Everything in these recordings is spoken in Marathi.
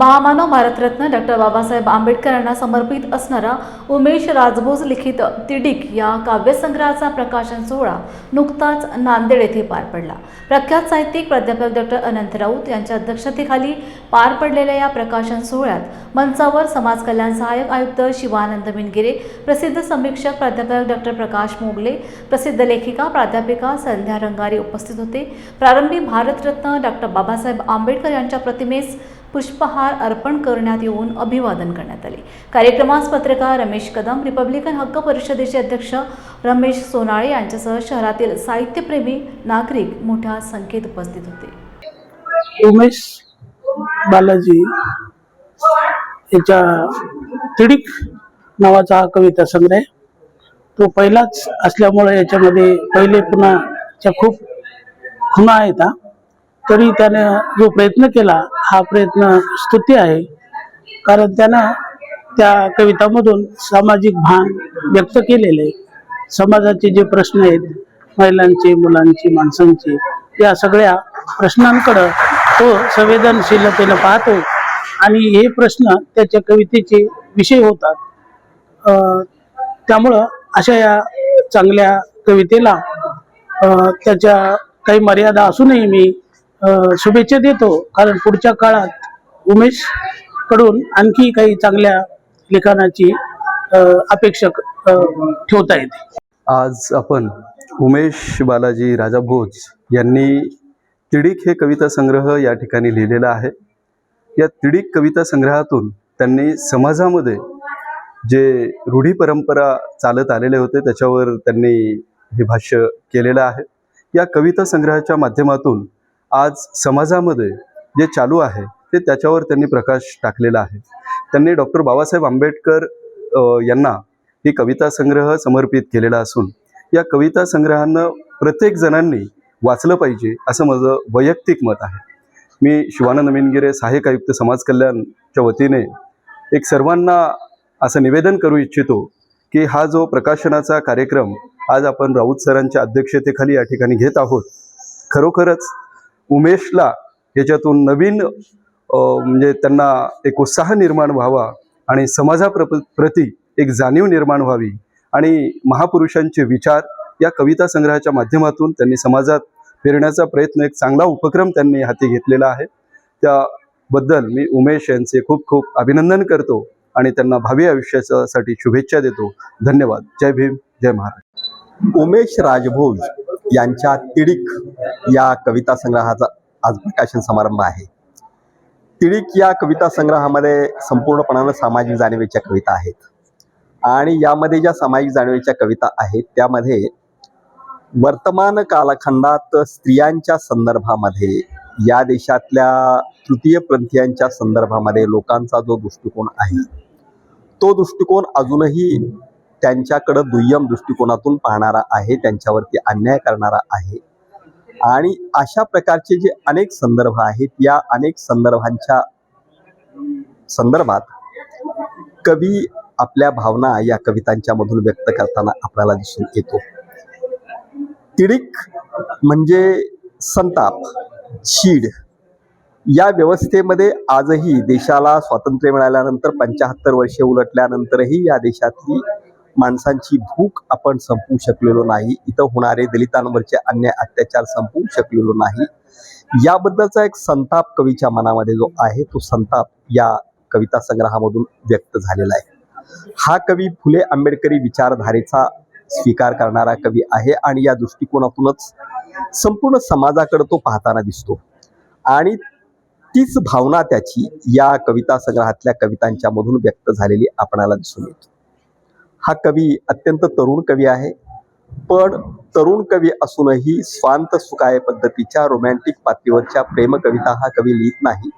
महामानव भारतरत्न डॉक्टर बाबासाहेब आंबेडकरांना समर्पित असणारा उमेश राजभोज लिखित तिडिक या काव्यसंग्रहाचा प्रकाशन सोहळा नुकताच नांदेड येथे पार पडला. प्रख्यात साहित्यिक प्राध्यापक डॉक्टर अनंत राऊत यांच्या अध्यक्षतेखाली पार पडलेल्या या प्रकाशन सोहळ्यात मंचावर समाज कल्याण सहाय्यक आयुक्त शिवानंद मिनगिरे प्रसिद्ध समीक्षक प्राध्यापक डॉक्टर प्रकाश मोगले प्रसिद्ध लेखिका प्राध्यापिका संध्या रंगारी उपस्थित होते. प्रारंभी भारतरत्न डॉक्टर बाबासाहेब आंबेडकर यांच्या प्रतिमेस पुष्पहार अर्पण करण्यात येऊन अभिवादन करण्यात आले. कार्यक्रमास पत्रकार रमेश कदम रिपब्लिकन हक्क परिषदेचे अध्यक्ष रमेश सोनाळे यांच्यासह शहरातील साहित्यप्रेमी नागरिक मोठ्या संख्येत उपस्थित होते. उमेश बालाजी याच्या तिडीक नावाचा हा कविता संग्रह तो पहिलाच असल्यामुळे याच्यामध्ये पहिले पुन्हाच्या खूप खुणा आहेत हा. तरी त्यानं जो प्रयत्न केला हा प्रयत्न स्तुती आहे. कारण त्यानं त्या कवितामधून सामाजिक भान व्यक्त केलेले समाजाचे जे प्रश्न आहेत महिलांचे मुलांचे माणसांचे या सगळ्या प्रश्नांकडं तो संवेदनशीलतेनं पाहतो आणि हे प्रश्न त्याच्या कवितेचे विषय होतात. त्यामुळं अशा या चांगल्या कवितेला त्याच्या काही मर्यादा असूनही मी शुभेच्छा देतो. कारण पुढच्या काळात उमेशकडून आणखी काही चांगल्या लिखाणाची अपेक्षा ठेवता येते. आज आपण उमेश बालाजी राजा भोज यांनी तिडीक हे कविता संग्रह या ठिकाणी लिहिलेला आहे. या तिडीक कविता संग्रहातून त्यांनी समाजामध्ये जे रूढी परंपरा चालत आलेले होते त्याच्यावर त्यांनी हे भाष्य केलेलं आहे. या कविता संग्रहाच्या माध्यमातून आज समाजामध्ये जे चालू आहे ते त्याच्यावर त्यांनी प्रकाश टाकलेला आहे. त्यांनी डॉक्टर बाबासाहेब आंबेडकर यांना ही कविता संग्रह समर्पित केलेला असून या कविता संग्रहानं प्रत्येक जणांनी वाचलं पाहिजे असं माझं वैयक्तिक मत आहे. मी शिवानंद मेनगिरे सहाय्यक आयुक्त समाज कल्याणच्या वतीने एक सर्वांना असं निवेदन करू इच्छितो की हा जो प्रकाशनाचा कार्यक्रम आज आपण राऊत सरांच्या अध्यक्षतेखाली या ठिकाणी घेत आहोत खरोखरच उमेशला याच्यातून नवीन म्हणजे त्यांना एक उत्साह निर्माण व्हावा आणि समाजाप्र प्रती एक जाणीव निर्माण व्हावी आणि महापुरुषांचे विचार या कविता संग्रहाच्या माध्यमातून त्यांनी समाजात फिरण्याचा प्रयत्न एक चांगला उपक्रम त्यांनी हाती घेतलेला आहे. त्याबद्दल मी उमेश यांचे खूप खूप अभिनंदन करतो आणि त्यांना भावी आयुष्यासाठी शुभेच्छा देतो. धन्यवाद. जय भीम जय महाराष्ट्र. उमेश राजभोज यांच्या तिडीक या कविता संग्रहाचा आज प्रकाशन समारंभ आहे. तिडीक या कविता संग्रहामध्ये संपूर्णपणानं सामाजिक जाणीवेच्या कविता आहेत. आणि यामध्ये ज्या सामाजिक जाणीवेच्या कविता आहेत त्यामध्ये वर्तमान कालखंडात स्त्रियांच्या संदर्भामध्ये या देशातल्या तृतीयपंथीयांच्या संदर्भामध्ये लोकांचा जो दृष्टिकोन आहे तो दृष्टिकोन अजूनही त्यांच्याकडं दुय्यम दृष्टिकोनातून पाहणारा आहे त्यांच्यावरती अन्याय करणारा आहे. आणि अशा प्रकारचे जे अनेक संदर्भ आहेत या अनेक संदर्भांच्या संदर्भात कवी आपल्या भावना या कवितांच्या मधून व्यक्त करताना आपल्याला दिसून येतो. तिडीक म्हणजे संताप चीड या व्यवस्थेमध्ये आजही देशाला स्वातंत्र्य मिळाल्यानंतर पंच्याहत्तर वर्षे उलटल्यानंतरही या देशातली माणसांची भूक आपण संपवू शकलेलो नाही. इथं होणारे दलितांवरचे अन्याय अत्याचार संपवू शकलेलो नाही. याबद्दलचा एक संताप कवीच्या मनामध्ये जो आहे तो संताप या कविता संग्रहामधून व्यक्त झालेला आहे. हा कवी फुले आंबेडकरी विचारधारेचा स्वीकार करणारा कवी आहे आणि या दृष्टिकोनातूनच संपूर्ण समाजाकडे तो पाहताना दिसतो. आणि तीच भावना त्याची या कविता संग्रहातल्या कवितांच्या मधून व्यक्त झालेली आपणाला दिसून येतो. हा कवी अत्यंत तरुण कवी आहे पण तरुण कवी असूनही स्वांत सुकाय पद्धतीच्या रोमॅन्टिक पातळीवरच्या प्रेम कविता हा कवी लिहित नाही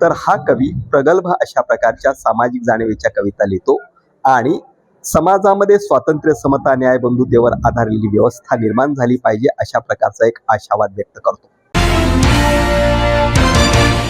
तर हा कवी प्रगल्भ अशा प्रकारच्या सामाजिक जाणीवेच्या कविता लिहितो आणि समाजामध्ये स्वातंत्र्य समता न्याय बंधुतेवर आधारलेली व्यवस्था निर्माण झाली पाहिजे अशा प्रकारचा एक आशावाद व्यक्त करतो.